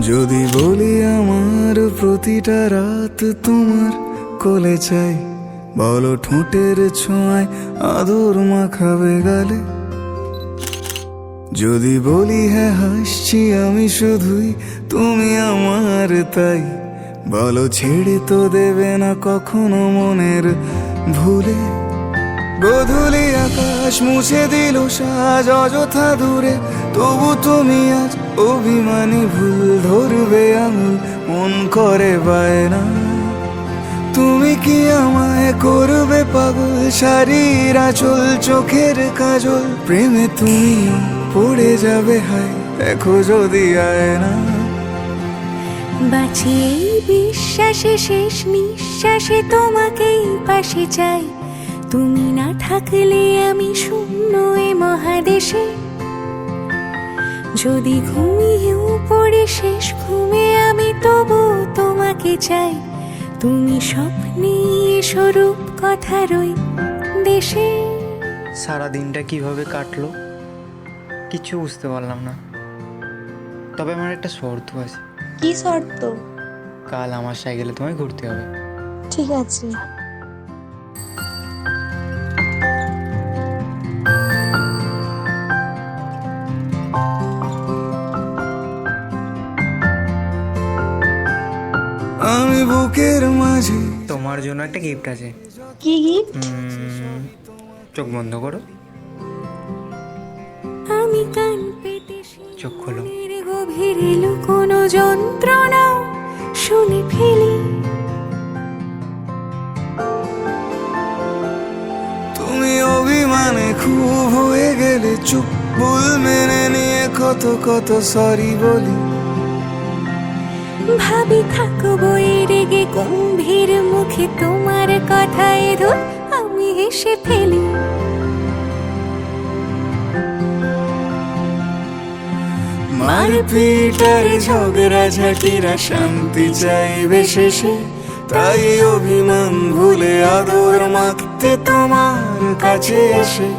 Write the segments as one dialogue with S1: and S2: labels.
S1: যদি বলি আমার প্রতিটা রাত তোমার কোলে চাই, বলো ঠোঁটের ছোঁয়ায় আদর মাখাবে গালে। যদি বলি হ্যাঁ হাসছি আমি শুধুই, তুমি আমার তাই, বলো ছেড়ে তো দেবে না কখনো মনের ভুলে। গধুলি আকাশ মুছে দিল সাজ অযথা দূরে। তবু তুমি আজ অভিমানী ভুল ধরবে আঙুল, মন করে বায়না। তুমি কি আমায় করবে পাগল? শাড়ির আঁচল, চোখের কাজল, প্রেমে তুমি পড়ে যাবে হায়, দেখো যদি আয় না
S2: বাঁচি বিশ্বাসে শেষ নিঃশ্বাসে তোমাকেই পাশে চাই। তুমি না থাকলে আমি শূন্য এ মহাদেশে। যদি ঘুমিয়েও পড়ে শেষ ঘুমে আমি তবু তোমাকে চাই। তুমি স্বপ্নে স্বরূপ কথা রই দেশে।
S3: সারা দিনটা কীভাবে কাটলো? কিছু বুঝতে পারলাম না। তবে আমার একটা শর্ত আছে।
S4: কি শর্ত?
S3: কাল আমার সাইকেলে তোমায় ঘুরতে হবে।
S4: ঠিক আছে।
S1: আমি বুকের মাঝে।
S3: তোমার জন্য একটা গিফট আছে।
S4: কি গিফট
S3: চোখ বন্ধ করো।
S2: আমি কান পেতে
S3: চোখ খোলো।
S2: গভীরে লুকোনো যন্ত্রণা শুনে ফেলি।
S1: তুমি অভিমানে খুব হয়ে গেলে চুপ। ভুল মেনে নিয়ে কত কত সরি বলি।
S2: ভাবি থাকব এই রেগে গম্ভীর মুখে তোমার কথায় ধর আমি হেসে ফেলি।
S1: মারপিটার ঝগড়া, ঝাঁটিরা শান্তি চাইবে শেষে। তাই অভিমান ভুলে আদর মাখতে তোমার কাছে এসে।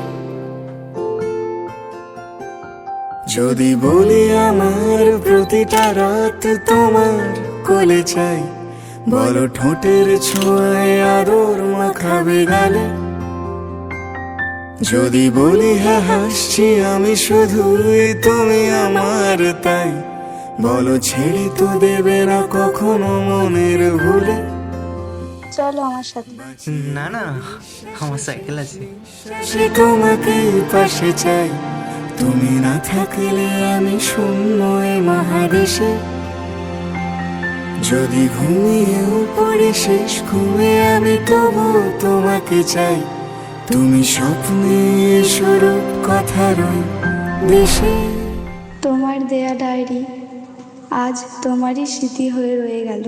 S1: যদি বলি আমার প্রতিটা রাত তোমার কোলে চাই। বলো ঠোঁটের ছোঁয়ায় আদর মাখাবে গালে যদি বলি হ্যাঁ হাসছি আমি শুধুই তুমি আমার তাই। বলো ছেড়ে তো দেবে না কখনো মনের ভুলে।
S4: চলো আমার সাথে।
S3: না না আমার সাইকেল আছে।
S1: সে তোমাকে পাশে চাই। তুমি না থাকলে আমি শূন্য মহাদেশে। যদি ঘুমিয়েও পড়ে শেষ ঘুমে আমি তবু তোমাকে চাই। তুমি স্বপ্নে স্বরূপ কথা রই দেশে।
S4: তোমার দেয়া ডায়েরি আজ তোমারই স্মৃতি হয়ে রয়ে গেল।